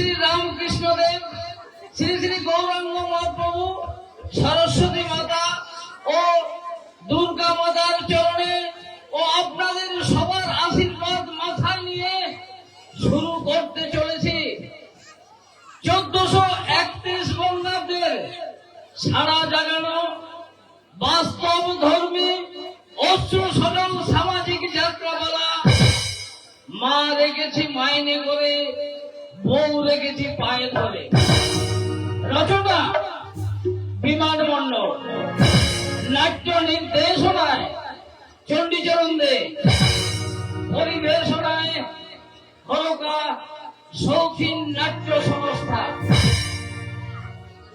শ্রী শ্রী রামকৃষ্ণ দেব শ্রী শ্রী গৌরাঙ্গ মহাপ্রভু, সরস্বতী মাতা ও দুর্গা মাতার চরণে ও আপনাদের সবার আশীর্বাদ মাথায় নিয়ে শুরু করতে চলেছি। চোদ্দশো একত্রিশ বঙ্গাব্দের সারা জাগানো বাস্তব ধর্মী অশ্রু সজল সামাজিক যাত্রাপালা মা রেখেছি মাইনে করে বউ রেখেছি পায়ে ধরে। রচনা, বিমান মণ্ডল নাট্য নির্দেশনায় চণ্ডীচরণ দে। পরিবেশনায় হলকা শৌখিন নাট্য সংস্থা।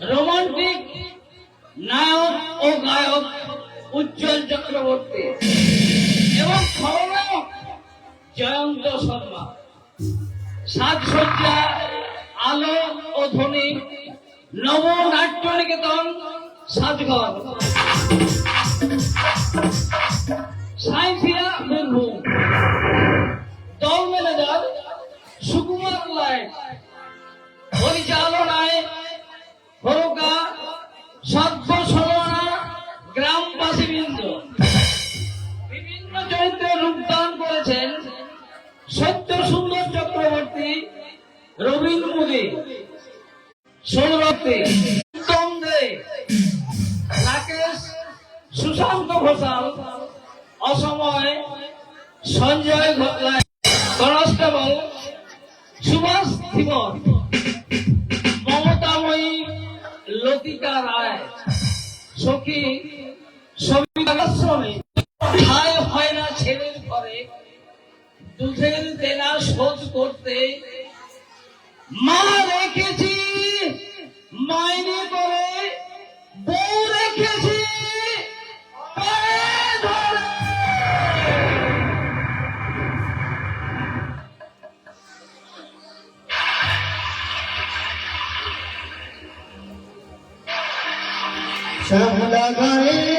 রোমান্টিক নায়ক ও গায়ক উজ্জ্বল চক্রবর্তী। এবং খলনায়ক জয়ন্ত শর্মা। সাজসজ্জা, আলো ও ধ্বনি, নব নাট্য নিকেতন সাজঘর। সাইফিয়া বীরভূম। দল ম্যানেজার সুকুমার রায়। পরিচালনায় হরকা সভ্য সমানা গ্রামবাসীবৃন্দ। বিভিন্ন চরিত্রে রূপদান করেছেন সত্য সুন্দর চক্রবর্তী রবীন্দ্র মোদী। সৌরভী উত্তম রাকেশ সুশান্ত ঘোষাল অসময় সঞ্জয় ঘোষাল কনস্টেবল সুভাষ ধীবর মমতাময়ী লতিকা রায়, সখী ছেলের ঘরে দুধের দেনা শোধ করতে মা রেখেছি মাইনে করে বউ রেখেছি। শ্যামলা গায়ে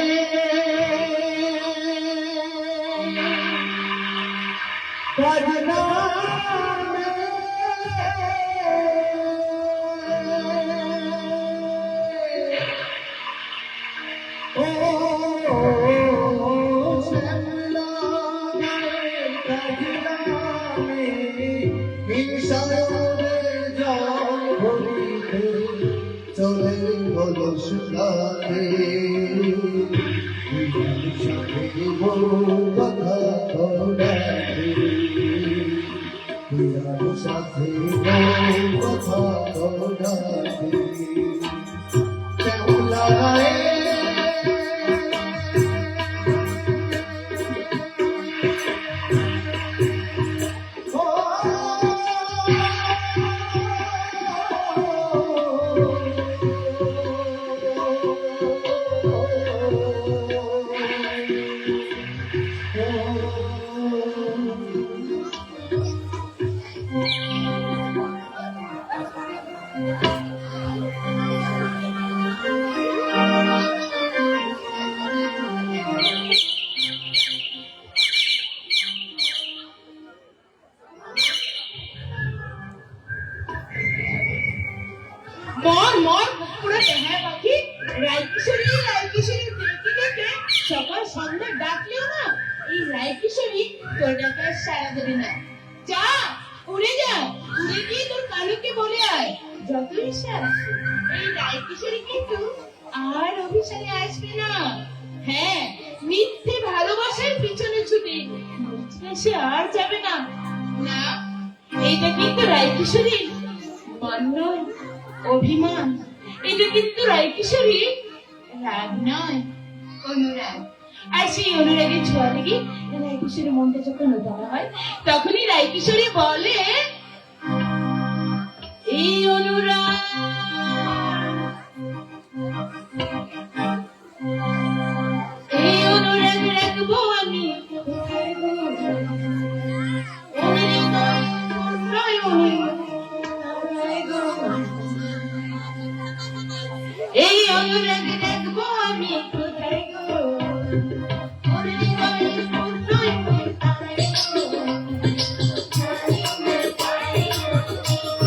भजना কথা গিয়ে তোর কালুকে বলে আয়। যত ঈশা এই রায় কিশোরী কিন্তু আর অভিশালে আসবে না। হ্যাঁ মিথ্যে ভালোবাসার পিছনে ছুটে সে আর যাবে না। না, এইটা কিন্তু রায় কিশোরী মান অভিমান। এটা কিন্তু রায় কিশোরী রাগ নয়, অনুরাগ। আর সেই অনুরাগের ছোঁয়া থেকে রায় কিশোরী মনটা যখন উদারা হয়, তখনই রায় কিশোরী বলে Thank you.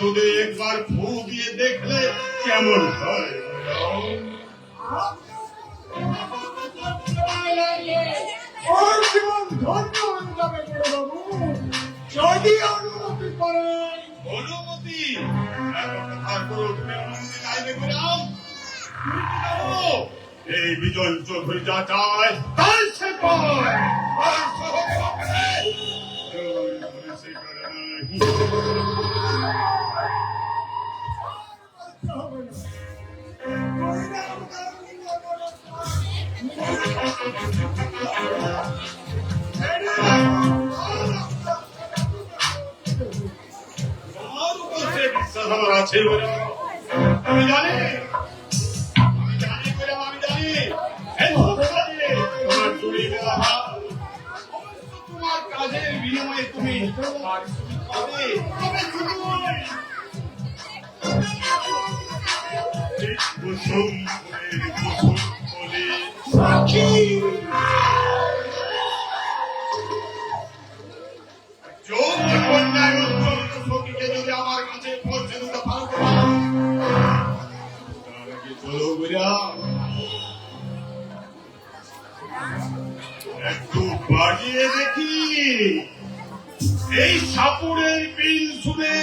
ঠোঁটে একবার ফু দিয়ে দেখলে কেমন হয়? যদি এই বিজয় চৌধুরী যা চায় আছে আমি জানি আমি জানি। আমি জানি তোমার চুরি তোমার কাজের বিনিময়ে তুমি কুসুম একটু বাজিয়ে দেখি। এই সাপুরের বিল শুনে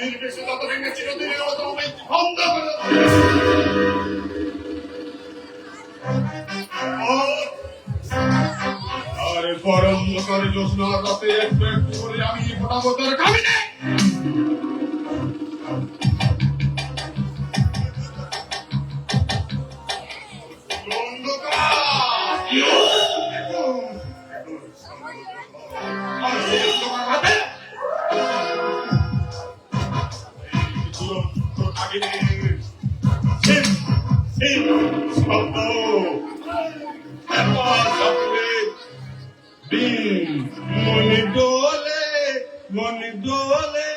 নির্বিশেষ তত ভেঙে চিরদিনের অত অন্ধ করে পরম করে জোৎস্না রাতে এক করে আমি মোটামোটার কামিনে। মনে দোলে মনে দোলে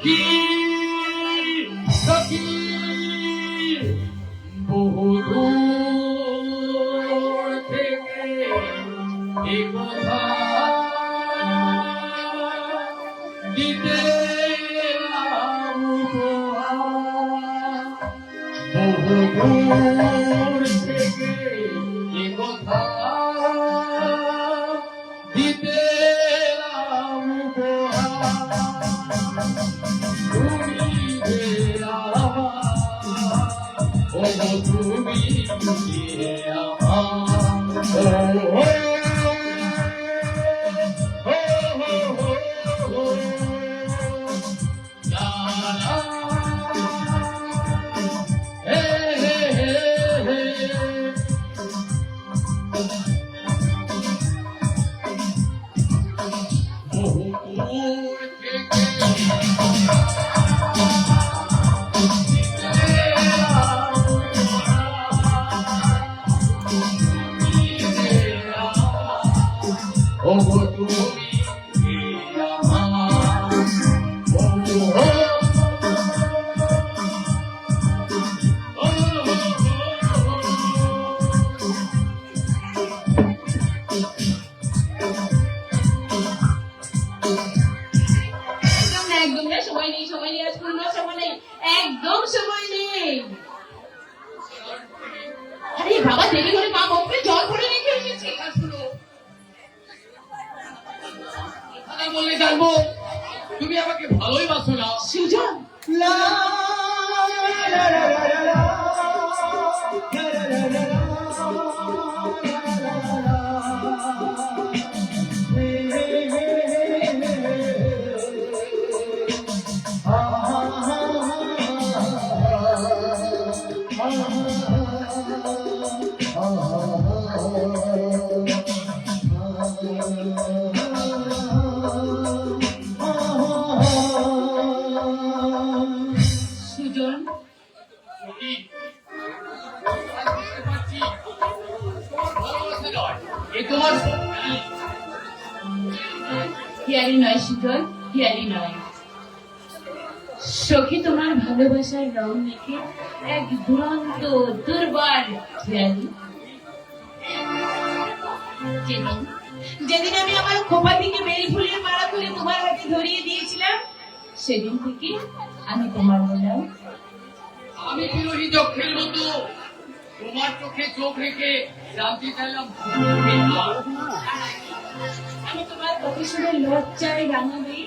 সখী সখী বহু দূর থেকে এ থেকে কথা দিতে দেরি করে মা মুখে জল ভরে রেখে এসেছে বললে জানব তুমি আমাকে ভালোই বাসো না সুজন সুজন নয়। সখী তোমার ভালোবাসার রং মেখে এক দুরন্ত দুর্বার হিয়ারি যেদিন আমি আমার খোপা থেকে বেরি ফুলের মালা খুলে তোমার হাতে ধরিয়ে দিয়েছিলাম সেদিন থেকে আমি তোমার হলাম। আমি বিরোহী যক্ষের মতো। তোমার চোখে চোখ রেখে জানতে চাইলাম আমি তোমার কথা শুনে লজ্জায় রাঙা হয়ে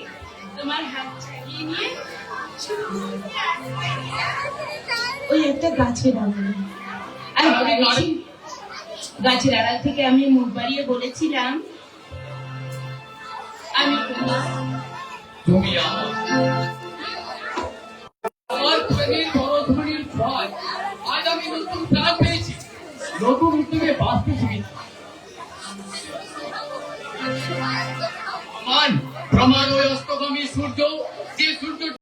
তোমার হাত ছাড়িয়ে নিয়ে ওই একটা গাছে দাঁড়ানো আর আমি গাছের আড়াল থেকে আমি মুখ বাড়িয়ে বলেছিলাম আমি তুমি আমার নতুন প্রাণ পেয়েছি। নতুন উদ্যোগে বাঁচতে প্রমাণ ওই অস্তগামী সূর্য যে সূর্য